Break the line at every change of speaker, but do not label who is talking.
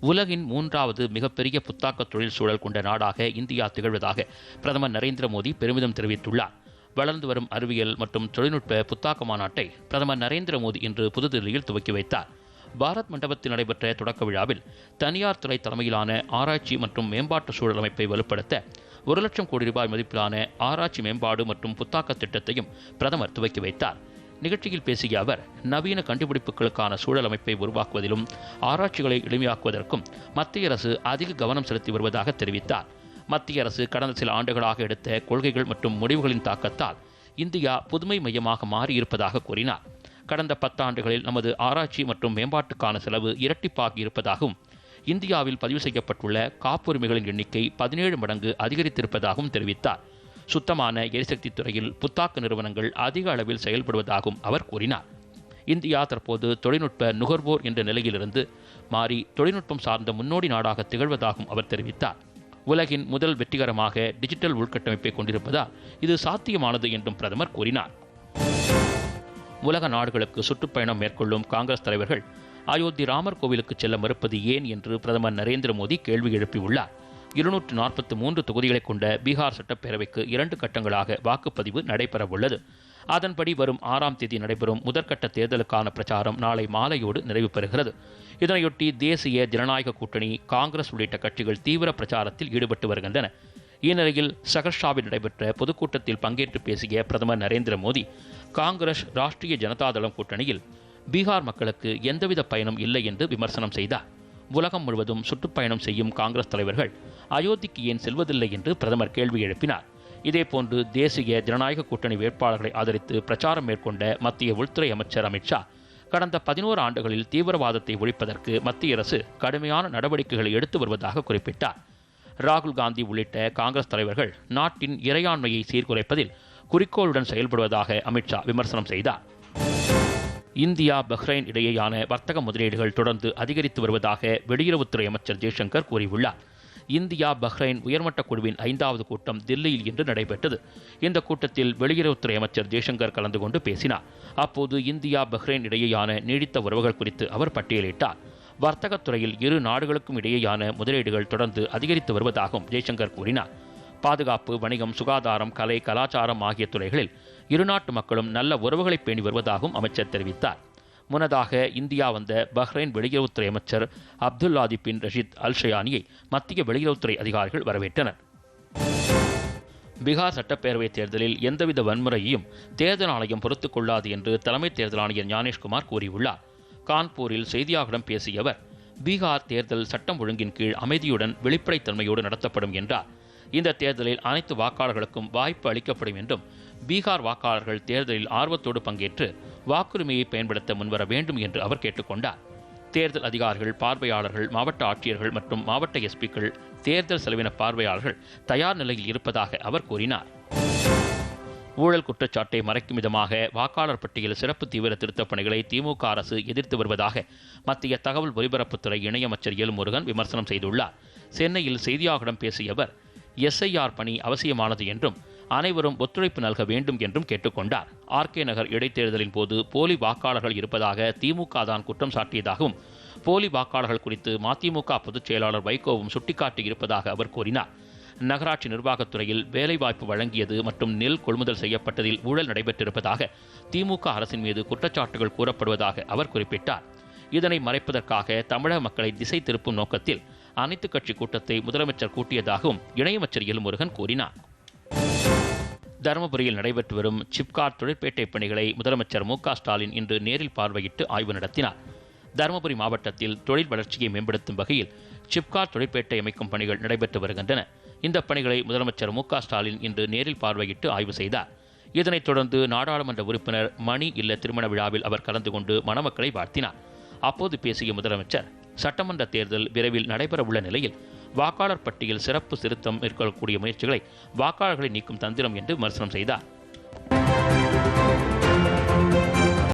உலகின் மூன்றாவது மிகப்பெரிய புத்தாக்க தொழில் சூழல் கொண்ட நாடாக இந்தியா திகழ்வதாக பிரதமர் நரேந்திர மோடி பெருமிதம் தெரிவித்துள்ளார். வளர்ந்து வரும் அறிவியல் மற்றும் தொழில்நுட்ப புத்தாக்க மாநாட்டை பிரதமர் நரேந்திர மோடி இன்று புதுதில்லியில் துவக்கி வைத்தார். பாரத் மண்டபத்தில் நடைபெற்ற தொடக்க விழாவில் தனியார் துறை தலைமையிலான ஆராய்ச்சி மற்றும் மேம்பாட்டு சூழல் அமைப்பை வலுப்படுத்த ஒரு லட்சம் கோடி ரூபாய் மதிப்பிலான ஆராய்ச்சி மேம்பாடு மற்றும் புத்தாக்க திட்டத்தையும் பிரதமர் துவக்கி வைத்தார். நிகழ்ச்சியில் பேசிய அவர் நவீன கண்டுபிடிப்புகளுக்கான சூழல் அமைப்பை உருவாக்குவதிலும் ஆராய்ச்சிகளை எளிமையாக்குவதற்கும் மத்திய அரசு அதிக கவனம் செலுத்தி வருவதாக தெரிவித்தார். மத்திய அரசு கடந்த சில ஆண்டுகளாக எடுத்த கொள்கைகள் மற்றும் முடிவுகளின் தாக்கத்தால் இந்தியா புதுமை மையமாக மாறியிருப்பதாக கூறினார். கடந்த பத்தாண்டுகளில் நமது ஆராய்ச்சி மற்றும் மேம்பாட்டுக்கான செலவு இரட்டிப்பாகி இருப்பதாகவும் இந்தியாவில் பதிவு செய்யப்பட்டுள்ள காப்புரிமைகளின் எண்ணிக்கை பதினேழு மடங்கு அதிகரித்திருப்பதாகவும் தெரிவித்தார். சுத்தமான எரிசக்தி துறையில் புத்தாக்க நிறுவனங்கள் அதிக அளவில் செயல்படுவதாகவும் அவர் கூறினார். இந்தியா தற்போது தொழில்நுட்ப நுகர்வோர் என்ற நிலையிலிருந்து மாறி தொழில்நுட்பம் சார்ந்த முன்னோடி நாடாக திகழ்வதாகவும் அவர் தெரிவித்தார். உலகின் முதல் வெற்றிகரமாக டிஜிட்டல் உள்கட்டமைப்பை கொண்டிருப்பதால் இது சாத்தியமானது என்றும் பிரதமர் கூறினார். உலக நாடுகளுக்கு சுற்றுப்பயணம் மேற்கொள்ளும் காங்கிரஸ் தலைவர்கள் அயோத்தி ராமர் கோவிலுக்கு செல்ல மறுப்பது ஏன் என்று பிரதமர் நரேந்திர மோடி கேள்வி எழுப்பியுள்ளார். இருநூற்று நாற்பத்தி மூன்று தொகுதிகளை கொண்ட பீகார் சட்டப்பேரவைக்கு இரண்டு கட்டங்களாக வாக்குப்பதிவு நடைபெறவுள்ளது. அதன்படி வரும் ஆறாம் தேதி நடைபெறும் முதற்கட்ட தேர்தலுக்கான பிரச்சாரம் நாளை மாலையோடு நிறைவு பெறுகிறது. இதனையொட்டி தேசிய ஜனநாயக கூட்டணி காங்கிரஸ் உள்ளிட்ட கட்சிகள் தீவிர பிரச்சாரத்தில் ஈடுபட்டு வருகின்றன. இந்நிலையில் சகர்ஷாவில் நடைபெற்ற பொதுக்கூட்டத்தில் பங்கேற்று பேசிய பிரதமர் நரேந்திர மோடி காங்கிரஸ் ராஷ்டிரிய ஜனதாதளம் கூட்டணியில் பீகார் மக்களுக்கு எந்தவித பயனும் இல்லை என்று விமர்சனம் செய்தார். உலகம் முழுவதும் சுற்றுப்பயணம் செய்யும் காங்கிரஸ் தலைவர்கள் அயோத்திக்கு ஏன் செல்வதில்லை என்று பிரதமர் கேள்வி எழுப்பினார். இதேபோன்று தேசிய ஜனநாயக கூட்டணி வேட்பாளர்களை ஆதரித்து பிரச்சாரம் மேற்கொண்ட மத்திய உள்துறை அமைச்சர் அமித்ஷா கடந்த பதினோரு ஆண்டுகளில் தீவிரவாதத்தை ஒழிப்பதற்கு மத்திய அரசு கடுமையான நடவடிக்கைகளை எடுத்து வருவதாக குறிப்பிட்டார். ராகுல் காந்தி உள்ளிட்ட காங்கிரஸ் தலைவர்கள் நாட்டின் இறையாண்மையை சீர்குலைப்பதில் குறிக்கோளுடன் செயல்படுவதாக அமித்ஷா விமர்சனம் செய்தார். இந்தியா பஹ்ரைன் இடையேயான வர்த்தக முதலீடுகள் தொடர்ந்து அதிகரித்து வருவதாக வெளியுறவுத்துறை அமைச்சர் ஜெய்சங்கர் கூறியுள்ளார். இந்தியா பஹ்ரைன் உயர்மட்ட குழுவின் ஐந்தாவது கூட்டம் தில்லியில் இன்று நடைபெற்றது. இந்த கூட்டத்தில் வெளியுறவுத்துறை அமைச்சர் ஜெய்சங்கர் கலந்து கொண்டு பேசினார். அப்போது இந்தியா பஹ்ரைன் இடையேயான நீடித்த உறவுகள் குறித்து அவர் பட்டியலிட்டார். வர்த்தகத்துறையில் இரு நாடுகளுக்கும் இடையேயான முதலீடுகள் தொடர்ந்து அதிகரித்து வருவதாகவும் ஜெய்சங்கர் கூறினார். பாதுகாப்பு வணிகம் சுகாதாரம் கலை கலாச்சாரம் ஆகிய துறைகளில் இரு நாட்டு மக்களும் நல்ல உறவுகளை பேணி வருவதாகவும் அமைச்சர் தெரிவித்தார். முன்னதாக இந்தியா வந்த பஹ்ரைன் வெளியுறவுத்துறை அமைச்சர் அப்துல்லாதி பின் ரஷீத் அல்ஷயானியை மத்திய வெளியுறவுத்துறை அதிகாரிகள் வரவேற்றனர். பீகார் சட்டப்பேரவைத் தேர்தலில் எந்தவித வன்முறையையும் தேர்தல் ஆணையம் பொறுத்துக் கொள்ளாது என்று தலைமை தேர்தல் ஆணையர் ஞானேஷ்குமார் கூறியுள்ளார். கான்பூரில் செய்தியாளர்களிடம் பேசிய அவர் பீகார் தேர்தல் சட்டம் ஒழுங்கின் கீழ் அமைதியுடன் வெளிப்படைத்தன்மையோடு நடத்தப்படும் என்றார். இந்த தேர்தலில் அனைத்து வாக்காளர்களுக்கும் வாய்ப்பு அளிக்கப்படும் என்றும் பீகார் வாக்காளர்கள் தேர்தலில் ஆர்வத்தோடு பங்கேற்று வாக்குரிமையை பயன்படுத்த முன்வர வேண்டும் என்று அவர் கேட்டுக்கொண்டார். தேர்தல் அதிகாரிகள் பார்வையாளர்கள் மாவட்ட ஆட்சியர்கள் மற்றும் மாவட்ட எஸ்பிக்கள் தேர்தல் செலவின பார்வையாளர்கள் தயார் நிலையில் இருப்பதாக அவர் கூறினார். ஊழல் குற்றச்சாட்டை மறைக்கும் விதமாக வாக்காளர் பட்டியல் சிறப்பு தீவிர திருத்தப் பணிகளை திமுக அரசு எதிர்த்து வருவதாக மத்திய தகவல் ஒலிபரப்புத்துறை இணையமைச்சர் எல் முருகன் விமர்சனம் செய்துள்ளார். சென்னையில் செய்தியாளர்களிடம் பேசிய அவர் எஸ்ஐஆர் பணி அவசியமானது என்றும் அனைவரும் ஒத்துழைப்பு நல்க வேண்டும் என்றும் கேட்டுக்கொண்டார். ஆர்கே நகர் இடைத்தேர்தலின் போது போலி வாக்காளர்கள் இருப்பதாக திமுக தான் குற்றம் சாட்டியதாகவும் போலி வாக்காளர்கள் குறித்து மதிமுக பொதுச் செயலாளர் வைகோவும் சுட்டிக்காட்டியிருப்பதாக அவர் கூறினார். நகராட்சி நிர்வாகத்துறையில் வேலைவாய்ப்பு வழங்கியது மற்றும் நெல் கொள்முதல் செய்யப்பட்டதில் ஊழல் நடைபெற்றிருப்பதாக திமுக அரசின் மீது குற்றச்சாட்டுகள் கூறப்படுவதாக அவர் குறிப்பிட்டார். இதனை மறைப்பதற்காக தமிழக மக்களை திசை திருப்பும் நோக்கத்தில் அனைத்துக் கட்சி கூட்டத்தை முதலமைச்சர் கூட்டியதாகவும் இணையமைச்சர் எல்முருகன் கூறினார். தருமபுரியில் நடைபெற்று வரும் சிப்கார் தொழிற்பேட்டை பணிகளை முதலமைச்சர் மு ஸ்டாலின் இன்று நேரில் பார்வையிட்டு ஆய்வு நடத்தினார். தருமபுரி மாவட்டத்தில் தொழில் வளர்ச்சியை மேம்படுத்தும் வகையில் சிப்கார் தொழிற்பேட்டை அமைக்கும் பணிகள் நடைபெற்று வருகின்றன. இந்த பணிகளை முதலமைச்சர் மு ஸ்டாலின் இன்று நேரில் பார்வையிட்டு ஆய்வு செய்தார். இதனைத் தொடர்ந்து நாடாளுமன்ற உறுப்பினர் மணி இல்ல திருமண விழாவில் அவர் கலந்து கொண்டு மணமக்களை வாழ்த்தினார். அப்போது பேசிய முதலமைச்சர் சட்டமன்ற தேர்தல் விரைவில் நடைபெறவுள்ள நிலையில் வாக்காளர் பட்டியல் சிறப்பு திருத்தம் மேற்கொள்ளக்கூடிய முயற்சிகளை வாக்காளர்களை நீக்கும் தந்திரம் என்று விமர்சனம் செய்தார்.